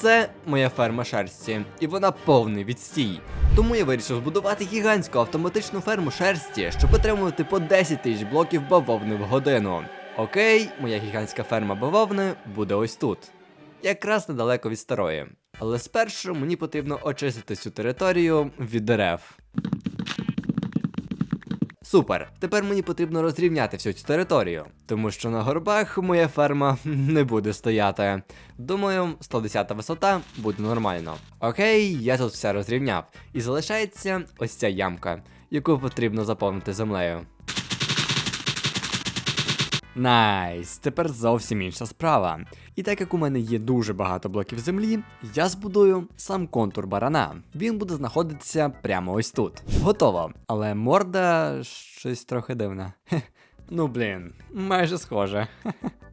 Це моя ферма шерсті, і вона повний відстій. Тому я вирішив збудувати гігантську автоматичну ферму шерсті, щоб отримувати по 10 тисяч блоків бавовни в годину. Окей, моя гігантська ферма бавовни буде ось тут. Якраз недалеко від старої. Але спершу мені потрібно очистити цю територію від дерев. Супер. Тепер мені потрібно розрівняти всю цю територію, тому що на горбах моя ферма не буде стояти. Думаю, 110 висота буде нормально. Окей, я тут все розрівняв. І залишається ось ця ямка, яку потрібно заповнити землею. Найс, тепер зовсім інша справа. І так як у мене є дуже багато блоків землі, я збудую сам контур барана. Він буде знаходитися прямо ось тут. Готово. Але морда щось трохи дивна. Хе. Ну блін, майже схоже.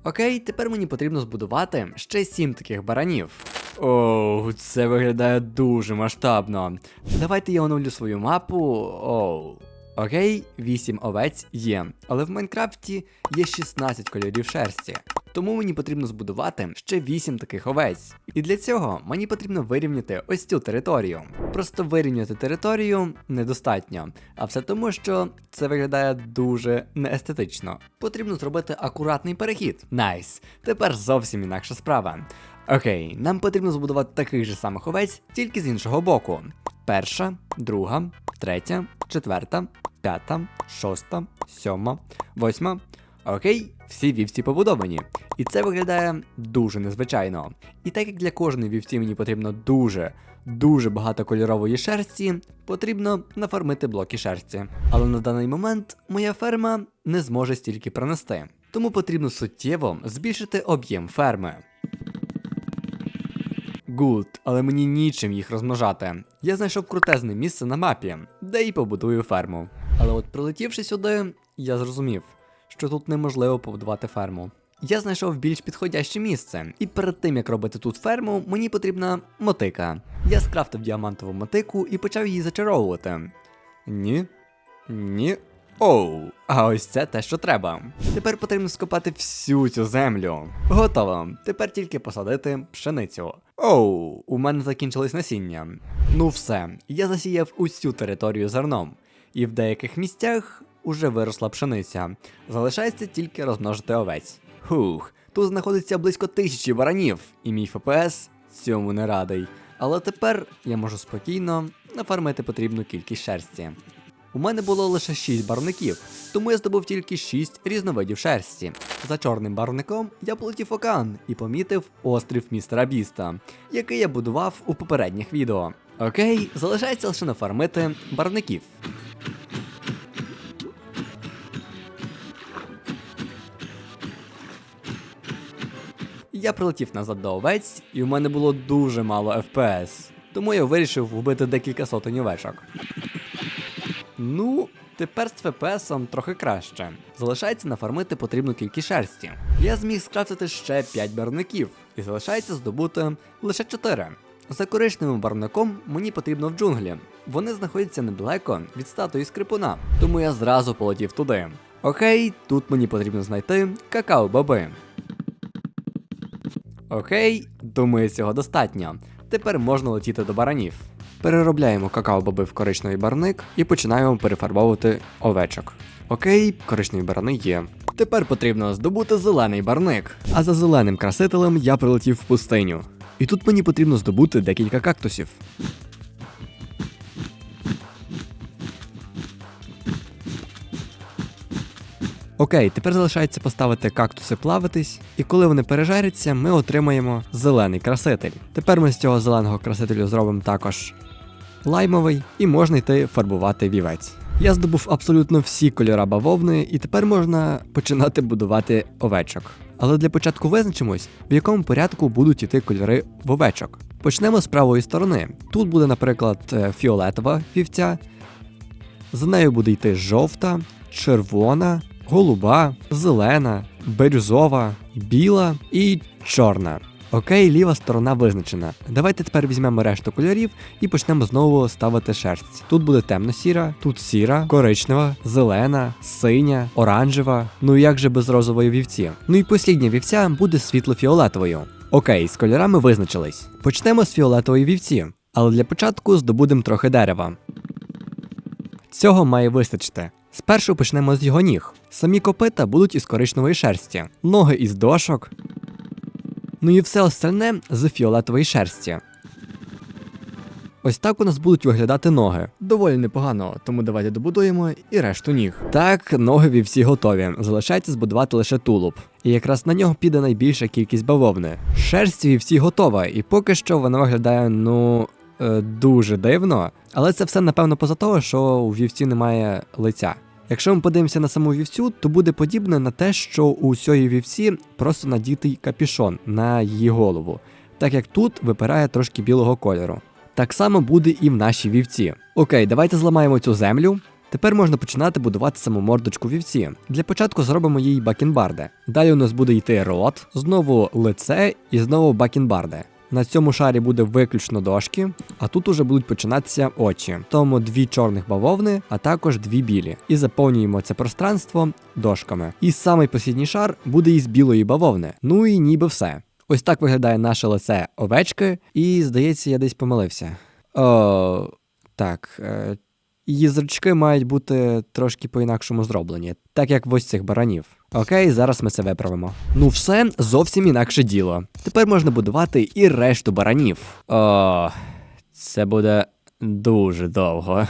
Окей, тепер мені потрібно збудувати ще сім таких баранів. Оу, це виглядає дуже масштабно. Давайте я оновлю свою мапу. Оу. Окей, 8 овець є, але в Майнкрафті є 16 кольорів шерсті. Тому мені потрібно збудувати ще 8 таких овець. І для цього мені потрібно вирівняти ось цю територію. Просто вирівняти територію недостатньо, а все тому, що це виглядає дуже неестетично. Потрібно зробити акуратний перехід. Найс. Тепер зовсім інакша справа. Окей, нам потрібно збудувати таких же самих овець, тільки з іншого боку. Перша, друга, третя, четверта, п'ята, шоста, сьома, восьма. Окей, всі вівці побудовані. І це виглядає дуже незвичайно. І так як для кожної вівці мені потрібно дуже, дуже багато кольорової шерсті, потрібно нафармити блоки шерсті. Але на даний момент моя ферма не зможе стільки принести. Тому потрібно суттєво збільшити об'єм ферми. Гуд, але мені нічим їх розмножати. Я знайшов крутезне місце на мапі, де і побудую ферму. Але от прилетівши сюди, я зрозумів, що тут неможливо побудувати ферму. Я знайшов більш підходяще місце, і перед тим як робити тут ферму, мені потрібна мотика. Я скрафтив діамантову мотику і почав її зачаровувати. Ні. Ні. Оу, а ось це те, що треба. Тепер потрібно скопати всю цю землю. Готово. Тепер тільки посадити пшеницю. Оу, у мене закінчилось насіння. Ну все, я засіяв усю територію зерном, і в деяких місцях уже виросла пшениця. Залишається тільки розмножити овець. Хух, тут знаходиться близько тисячі баранів, і мій ФПС цьому не радий. Але тепер я можу спокійно нафармити потрібну кількість шерсті. У мене було лише 6 барвників, тому я здобув тільки 6 різновидів шерсті. За чорним барвником я полетів океан і помітив острів містера Біста, який я будував у попередніх відео. Окей, залишається лише нафармити барвників. Я прилетів назад до овець, і у мене було дуже мало FPS, тому я вирішив вбити декілька сотень овечок. Ну, тепер з ФПСом трохи краще. Залишається нафармити потрібну кількість шерсті. Я зміг скрафтити ще 5 барвників, і залишається здобути лише 4. За коричневим барвником мені потрібно в джунглі. Вони знаходяться недалеко від статуї скрипуна, тому я зразу полетів туди. Окей, тут мені потрібно знайти какао-баби. Окей, думаю, цього достатньо. Тепер можна летіти до баранів. Переробляємо какао-боби в коричневий барник і починаємо перефарбовувати овечок. Окей, коричневі барани є. Тепер потрібно здобути зелений барник. А за зеленим красителем я прилетів в пустиню. І тут мені потрібно здобути декілька кактусів. Окей, тепер залишається поставити кактуси плавитись, і коли вони пережаряться, ми отримаємо зелений краситель. Тепер ми з цього зеленого красителю зробимо також лаймовий, і можна йти фарбувати вівець. Я здобув абсолютно всі кольора бавовни, і тепер можна починати будувати овечок. Але для початку визначимось, в якому порядку будуть іти кольори в овечок. Почнемо з правої сторони. Тут буде, наприклад, е, фіолетова вівця, за нею буде йти жовта, червона, голуба, зелена, бирюзова, біла і чорна. Окей, ліва сторона визначена. Давайте тепер візьмемо решту кольорів і почнемо знову ставити шерсть. Тут буде темно-сіра, тут сіра, коричнева, зелена, синя, оранжева. Ну і як же без розової вівці? Ну і послідня вівця буде світло-фіолетовою. Окей, з кольорами визначились. Почнемо з фіолетової вівці, але для початку здобудемо трохи дерева. Цього має вистачити. Спершу почнемо з його ніг. Самі копита будуть із коричневої шерсті, ноги із дошок. Ну і все остальне з фіолетової шерсті. Ось так у нас будуть виглядати ноги. Доволі непогано, тому давайте добудуємо і решту ніг. Так, ноги вівці готові. Залишається збудувати лише тулуб. І якраз на нього піде найбільша кількість бавовни. Шерсть вівці готова, і поки що вона виглядає, ну. е, Дуже дивно, але це все напевно поза того, що у вівці немає лиця. Якщо ми подивимося на саму вівцю, то буде подібне на те, що у цієї вівці просто надітий капішон на її голову, так як тут випирає трошки білого кольору. Так само буде і в нашій вівці. Окей, давайте зламаємо цю землю. Тепер можна починати будувати саму мордочку вівці. Для початку зробимо їй бакенбарди. Далі у нас буде йти рот, знову лице і знову бакенбарди. На цьому шарі буде виключно дошки, а тут уже будуть починатися очі. Тому дві чорних бавовни, а також дві білі. І заповнюємо це пространство дошками. І самий посідній шар буде із білої бавовни. Ну і ніби все. Ось так виглядає наше лице овечки, і здається, я десь помилився. О, так. Її зрачки мають бути трошки по-інакшому зроблені, так як в ось цих баранів. Окей, зараз ми це виправимо. Ну все, зовсім інакше діло. Тепер можна будувати і решту баранів. О, це буде дуже довго.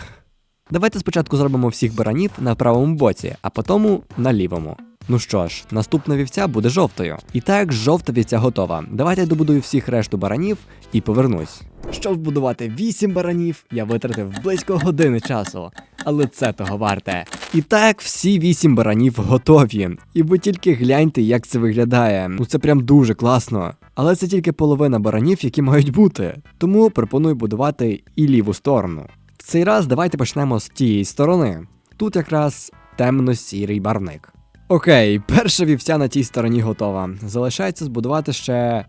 Давайте спочатку зробимо всіх баранів на правому боці, а потім на лівому. Ну що ж, наступна вівця буде жовтою. І так, жовта вівця готова. Давайте я добудую всіх решту баранів і повернусь. Щоб збудувати 8 баранів, я витратив близько години часу. Але це того варте. І так, всі 8 баранів готові. І ви тільки гляньте, як це виглядає. Ну це прям дуже класно. Але це тільки половина баранів, які мають бути. Тому пропоную будувати і ліву сторону. В цей раз давайте почнемо з тієї сторони. Тут якраз темно-сірий барвник. Окей, перша вівця на тій стороні готова. Залишається збудувати ще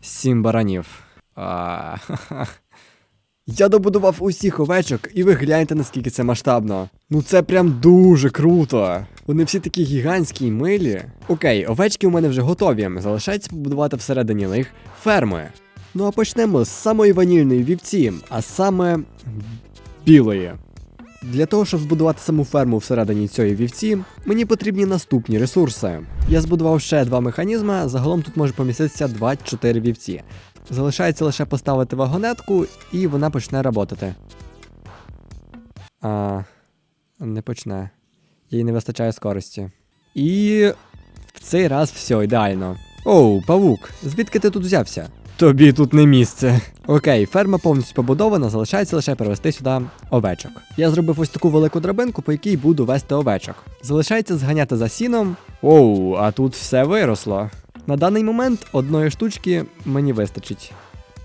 сім баранів. А. Я добудував усіх овечок, і ви гляньте, наскільки це масштабно. Ну це прям дуже круто. Вони всі такі гігантські й милі. Окей, овечки у мене вже готові. Залишається побудувати всередині них ферми. Ну а почнемо з самої ванільної вівці, а саме білої. Для того, щоб збудувати саму ферму всередині цієї вівці, мені потрібні наступні ресурси. Я збудував ще два механізми, загалом тут може поміститися 24 вівці. Залишається лише поставити вагонетку, і вона почне працювати. А, не почне. Їй не вистачає скорості. І в цей раз все ідеально. Оу, павук, звідки ти тут взявся? Тобі тут не місце. Окей, ферма повністю побудована, залишається лише перевести сюди овечок. Я зробив ось таку велику драбинку, по якій буду вести овечок. Залишається зганяти за сіном. Оу, а тут все виросло. На даний момент одної штучки мені вистачить.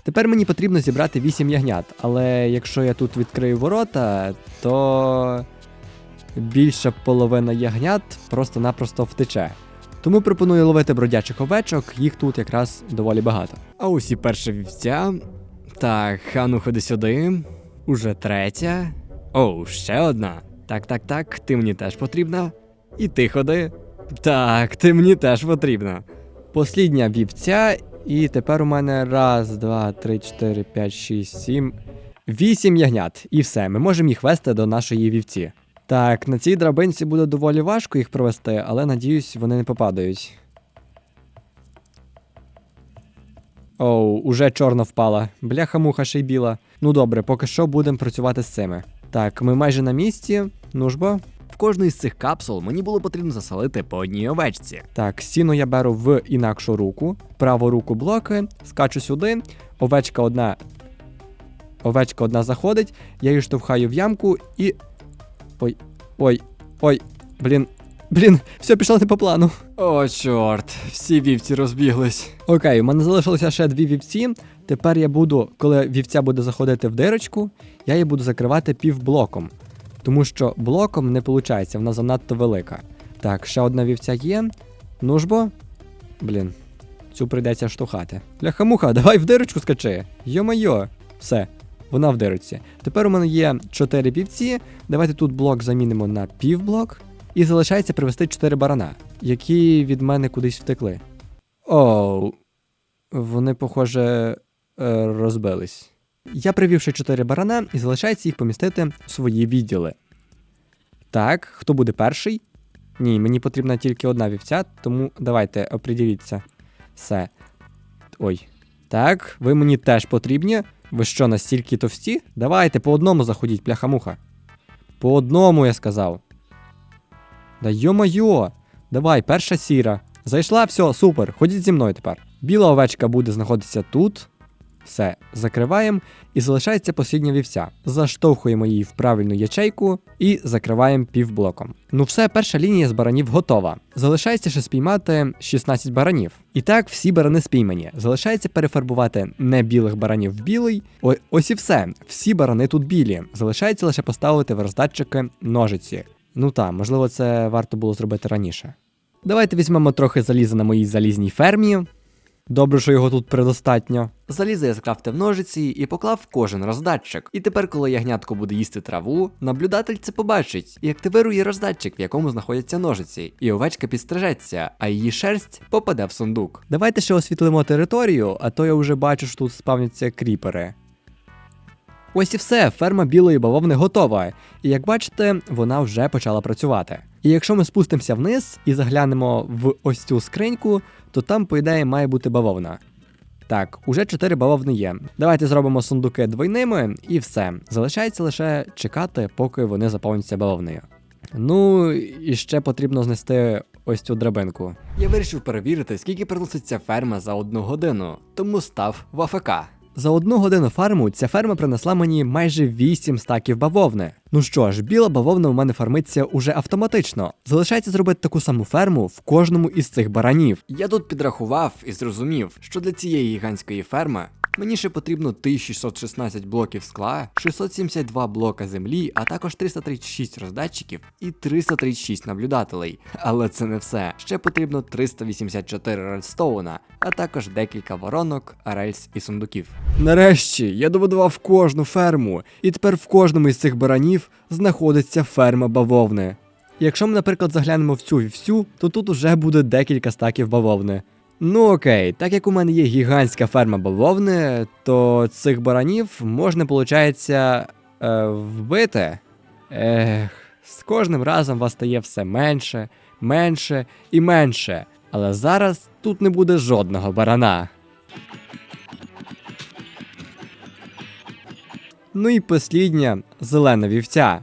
Тепер мені потрібно зібрати 8 ягнят, але якщо я тут відкрию ворота, то більша половина ягнят просто-напросто втече. Тому пропоную ловити бродячих овечок, їх тут якраз доволі багато. А ось і перша вівця. Так, а ну ходи сюди. Уже третя. Оу, ще одна. Так, так, так, ти мені теж потрібна. І ти ходи. Так, ти мені теж потрібна. Послідня вівця, і тепер у мене раз, два, три, чотири, п'ять, шість, сім. Вісім ягнят. І все, ми можемо їх вести до нашої вівці. Так, на цій драбинці буде доволі важко їх провести, але надіюсь, вони не попадають. Оу, уже чорна впала. Бляха-муха ще й біла. Ну добре, поки що будемо працювати з цими. Так, ми майже на місці. Ну ж бо. В кожну із цих капсул мені було потрібно засолити по одній овечці. Так, сіно я беру в інакшу руку, праву руку блоки, скачу сюди, овечка одна. Овечка одна заходить, я її штовхаю в ямку і. Ой, ой, ой, блін. Блін, все пішло не по плану. О, чорт, всі вівці розбіглись. Окей, у мене залишилося ще дві вівці. Тепер я буду, коли вівця буде заходити в дирочку, я її буду закривати півблоком. Тому що блоком не виходить, вона занадто велика. Так, ще одна вівця є. Ну ж бо. Блін, цю прийдеться штовхати. Ляха-муха, давай в дирочку скачи. Йо-майо. Все, вона в дирочці. Тепер у мене є 4 вівці. Давайте тут блок замінимо на півблок. І залишається привезти 4 барана, які від мене кудись втекли. Оу. Вони, похоже, е, розбились. Я привів ще чотири барана і залишається їх помістити в свої відділи. Так, хто буде перший? Ні, мені потрібна тільки одна вівця, тому давайте оприділіться. Все. Ой. Так, ви мені теж потрібні. Ви що, настільки товсті? Давайте по одному заходіть, пляха-муха. По одному, я сказав. Да йо-майо! Давай, перша сіра. Зайшла, все, супер. Ходіть зі мною тепер. Біла овечка буде знаходитися тут. Все, закриваємо і залишається послідня вівця. Заштовхуємо її в правильну ячейку і закриваємо півблоком. Ну все, перша лінія з баранів готова. Залишається ще спіймати 16 баранів. І так, всі барани спіймані. Залишається перефарбувати не білих баранів в білий. О, ось і все. Всі барани тут білі. Залишається лише поставити в роздатчики ножиці. Ну та, можливо, це варто було зробити раніше. Давайте візьмемо трохи заліза на моїй залізній фермі. Добре, що його тут предостатньо. Залізо я скрафтив ножиці і поклав в кожен роздатчик. І тепер, коли ягнятко буде їсти траву, наблюдатель це побачить і активирує роздатчик, в якому знаходяться ножиці, і овечка підстрижеться, а її шерсть попаде в сундук. Давайте ще освітлимо територію, а то я вже бачу, що тут спавняться кріпери. Ось і все, ферма білої бавовни готова. І як бачите, вона вже почала працювати. І якщо ми спустимося вниз і заглянемо в ось цю скриньку, то там, по ідеї, має бути бавовна. Так, уже 4 бавовни є. Давайте зробимо сундуки двойними і все. Залишається лише чекати, поки вони заповняться бавовнею. Ну, і ще потрібно знести ось цю драбинку. Я вирішив перевірити, скільки приноситься ферма за одну годину, тому став в АФК. За одну годину фарму ця ферма принесла мені майже 8 стаків бавовни. Ну що ж, біла бавовна у мене фармиться уже автоматично. Залишається зробити таку саму ферму в кожному із цих баранів. Я тут підрахував і зрозумів, що для цієї гігантської ферми мені ще потрібно 1616 блоків скла, 672 блока землі, а також 336 роздатчиків і 336 наблюдателей. Але це не все. Ще потрібно 384 редстоуна, а також декілька воронок, рельс і сундуків. Нарешті я добудував кожну ферму, і тепер в кожному із цих баранів знаходиться ферма бавовни. Якщо ми, наприклад, заглянемо в цю вівсю, то тут уже буде декілька стаків бавовни. Ну окей, так як у мене є гігантська ферма бавовни, то цих баранів можна, виходить, е, вбити. Ех, з кожним разом вас стає все менше, менше і менше. Але зараз тут не буде жодного барана. Ну і послідня зелена вівця.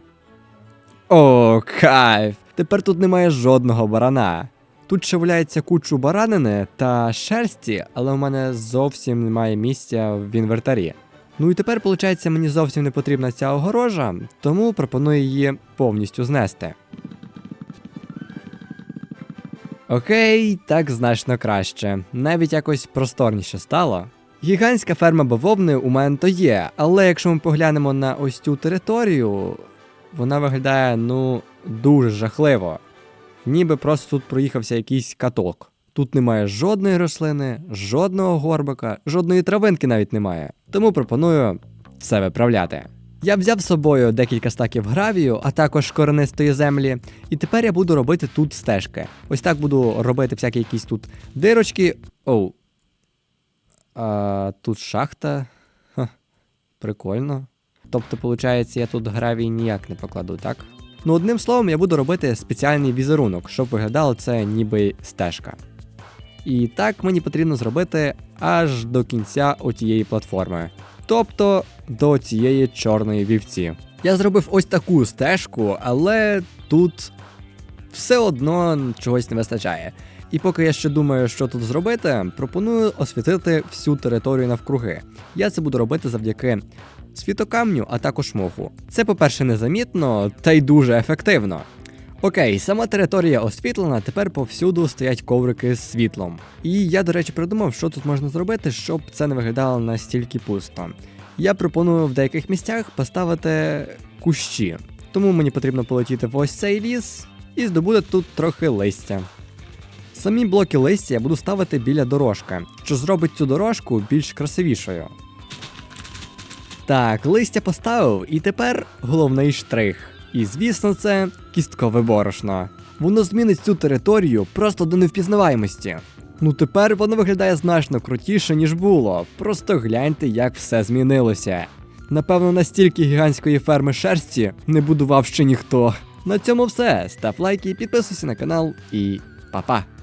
О, кайф! Тепер тут немає жодного барана. Тут ще валяється кучу баранини та шерсті, але у мене зовсім немає місця в інвертарі. Ну і тепер, виходить, мені зовсім не потрібна ця огорожа, тому пропоную її повністю знести. Окей, так значно краще. Навіть якось просторніше стало. Гігантська ферма бавовни у мене то є, але якщо ми поглянемо на ось цю територію, вона виглядає ну дуже жахливо. Ніби просто тут проїхався якийсь каток. Тут немає жодної рослини, жодного горбика, жодної травинки навіть немає. Тому пропоную все виправляти. Я взяв з собою декілька стаків гравію, а також коренистої землі, і тепер я буду робити тут стежки. Ось так буду робити всякі якісь тут дирочки. Оу. А, тут шахта. Ха, прикольно. Тобто, виходить, я тут гравій ніяк не покладу, так? Ну, одним словом, я буду робити спеціальний візерунок, щоб виглядало це ніби стежка. І так мені потрібно зробити аж до кінця отієї платформи. Тобто до цієї чорної вівці. Я зробив ось таку стежку, але тут все одно чогось не вистачає. І поки я ще думаю, що тут зробити, пропоную освітити всю територію навкруги. Я це буду робити завдяки світокамню, а також моху. Це, по-перше, незамітно, та й дуже ефективно. Окей, сама територія освітлена, тепер повсюду стоять коврики з світлом. І я, до речі, придумав, що тут можна зробити, щоб це не виглядало настільки пусто. Я пропоную в деяких місцях поставити кущі. Тому мені потрібно полетіти в ось цей ліс і здобути тут трохи листя. Самі блоки листя я буду ставити біля дорожки, що зробить цю дорожку більш красивішою. Так, листя поставив, і тепер головний штрих. І звісно, це кісткове борошно. Воно змінить цю територію просто до невпізнаваємості. Ну тепер воно виглядає значно крутіше, ніж було. Просто гляньте, як все змінилося. Напевно, настільки гігантської ферми шерсті не будував ще ніхто. На цьому все. Став лайки, підписуйся на канал і па-па!